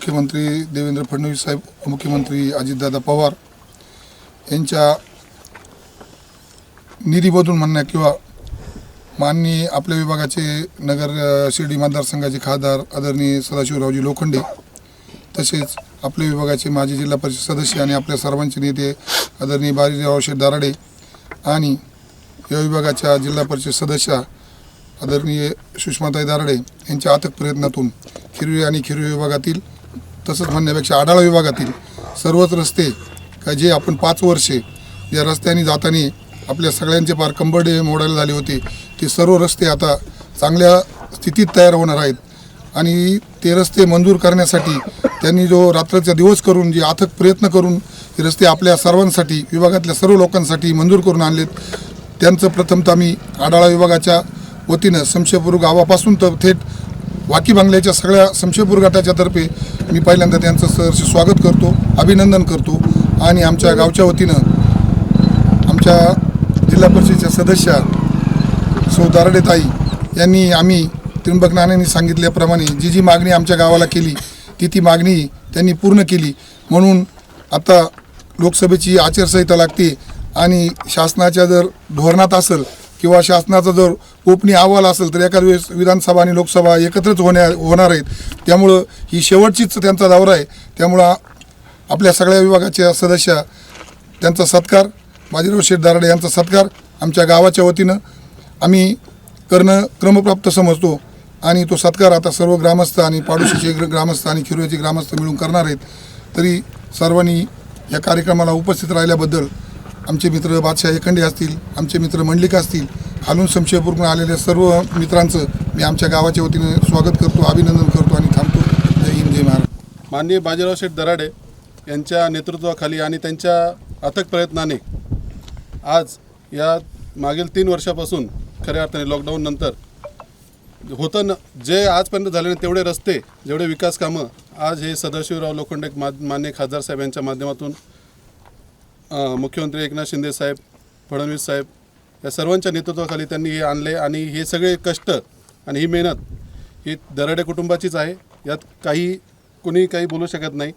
मुख्यमंत्री देवेंद्र फडणवीस साहेब मुख्यमंत्री अजितदादा पवार यांच्या निधीमधून म्हणण्या किंवा माननीय आपल्या विभागाचे नगर शिर्डी मतदारसंघाचे खासदार आदरणीय सदाशिवरावजी लोखंडे तसेच आपल्या विभागाचे माजी जिल्हा परिषद सदस्य आणि आपल्या सर्वांचे नेते आदरणीय बाजीराव शेठ दाराडे आणि या विभागाच्या जिल्हा परिषद सदस्या आदरणीय सुषमाताई दाराडे यांच्या अथक प्रयत्नातून खिरवी आणि खिरवी विभागातील तसंच म्हणण्यापेक्षा आढाळा विभागातील सर्वच रस्ते का जे आपण पाच वर्षे या रस्त्याने जाताना आपल्या सगळ्यांचे पार कंबरडे मोडायला झाले होते ते सर्व रस्ते आता चांगल्या स्थितीत तयार होणार आहेत. आणि ते रस्ते मंजूर करण्यासाठी त्यांनी जो रात्रचा दिवस करून जे अथक प्रयत्न करून हे रस्ते आपल्या सर्वांसाठी विभागातल्या सर्व लोकांसाठी मंजूर करून आणलेत त्यांचं प्रथमतः मी आडाळा विभागाच्या वतीनं शमशेपूर गावापासून तर थेट वाकी बांगल्याच्या सगळ्या शमशेपूर गटाच्या तर्फे मी पहिल्यांदा त्यांचं सहर्ष स्वागत करतो अभिनंदन करतो आणि आमच्या गावच्या वतीनं आमच्या जिल्हा परिषदेच्या सदस्या सौ दारडेताई यांनी आम्ही त्रिंबक सांगितल्याप्रमाणे जी जी मागणी आमच्या गावाला केली ती ती मागणी त्यांनी पूर्ण केली. म्हणून आता लोकसभेची आचारसंहिता लागते आणि शासनाच्या जर धोरणात असेल किंवा शासनाचा जर कोपणी अहवाल असेल तर एखाद वेळेस विधानसभा आणि लोकसभा एकत्रच होण्या होणार आहेत. त्यामुळं ही शेवटचीच त्यांचा दौरा आहे. त्यामुळं आपल्या सगळ्या विभागाच्या सदस्या त्यांचा सत्कार बाजीराव शेठ दाराडे यांचा सत्कार आमच्या गावाच्या वतीनं आम्ही करणं क्रमप्राप्त समजतो आणि तो सत्कार आता सर्व ग्रामस्थ आणि पाडोशीचे ग्रामस्थ आणि खिरोचे ग्रामस्थ मिळून करणार आहेत. तरी सर्वांनी या कार्यक्रमाला उपस्थित राहिल्याबद्दल आमचे मित्र बादशाह एकंडे असतील आमचे मित्र मंडलिका असतील हालून संशयपूर्ण आलेल्या सर्व मित्रांचं मी आमच्या गावाच्या वतीने स्वागत करतो अभिनंदन करतो आणि थांबतो. जय हिंद जय महाराज माननीय बाजीराव शेठ दराडे यांच्या नेतृत्वाखाली आणि त्यांच्या अथक प्रयत्नाने आज या मागील तीन वर्षापासून खऱ्या अर्थाने लॉकडाऊन नंतर होतं न जे आजपर्यंत झाले नाही तेवढे रस्ते जेवढे विकास कामं आज हे सदाशिवराव लोखंडे मा मान्य खासदार साहेब यांच्या माध्यमातून मुख्यमंत्री एकनाथ शिंदे साहेब फडणवीस साहेब या सर्वांच्या नेतृत्वाखाली त्यांनी हे आणले आणि हे सगळे कष्ट आणि ही मेहनत ही दराडे कुटुंबाचीच आहे. यात काही कुणी काही बोलू शकत नाही.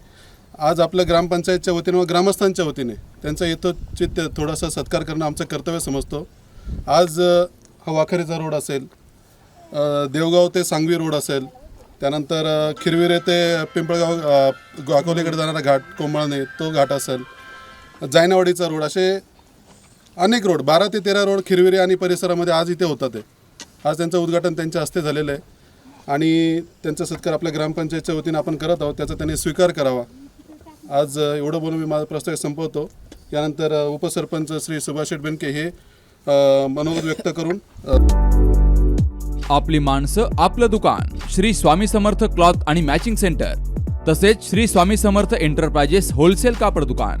आज आपल्या ग्रामपंचायतच्या वतीने व ग्रामस्थांच्या वतीने त्यांचा यथोचित थोडासा सत्कार करणं आमचं कर्तव्य समजतो. आज हा वाखरीचा रोड असेल देवगाव ते सांगवी रोड असेल त्यानंतर खिरविरे ते पिंपळगाव अ, जाणारा घाट कोंबळणे तो घाट असेल जायनावाडीचा रोड असे अनेक रोड बारा ते तेरा रोड खिरविरे आणि परिसरामध्ये आज इथे होतात ते आज त्यांचं उद्घाटन त्यांच्या हस्ते झालेलं आहे. आणि त्यांचा सत्कार आपल्या ग्रामपंचायतच्या वतीनं आपण करत आहोत त्याचा त्यांनी स्वीकार करावा. आज एवढं बोलून मी माझा प्रस्ताव संपवतो. यानंतर उपसरपंच श्री सुभाष बेनके हे मनोगत व्यक्त करून आपली माणसं आपलं दुकान श्री स्वामी समर्थ क्लॉथ आणि मॅचिंग सेंटर तसेच श्री स्वामी समर्थ एंटरप्राइजेस होलसेल कापड दुकान.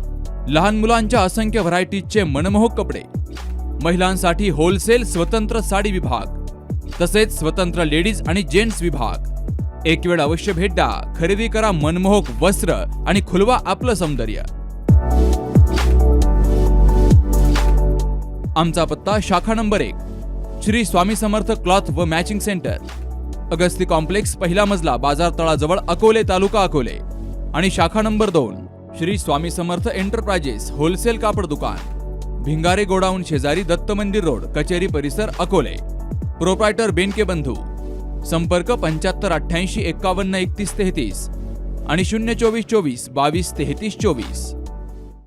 लहान मुलांच्या असंख्य व्हरायटीजचे मनमोहक कपडे महिलांसाठी होलसेल स्वतंत्र साडी विभाग तसेच स्वतंत्र लेडीज आणि जेंट्स विभाग. एक वेळ अवश्य भेट द्या खरेदी करा मनमोहक वस्त्र आणि खुलवा आपलं सौंदर्य. आमचा पत्ता शाखा नंबर एक श्री स्वामी समर्थ क्लॉथ व मॅचिंग सेंटर अगस्ती कॉम्प्लेक्स पहिला मजला बाजार तळाजवळ अकोले तालुका अकोले. आणि शाखा नंबर दोन श्री स्वामी समर्थ एंटरप्राइजेस होलसेल कापड दुकान भिंगारे गोडाऊन शेजारी दत्त मंदिर रोड कचेरी परिसर अकोले. प्रोप्रायटर बेनके बंधू संपर्क पंच्याहत्तर अठ्ठ्याऐंशी एक्कावन्न एकतीस तेहतीस आणि शून्य चोवीस चोवीस बावीस तेहतीस चोवीस.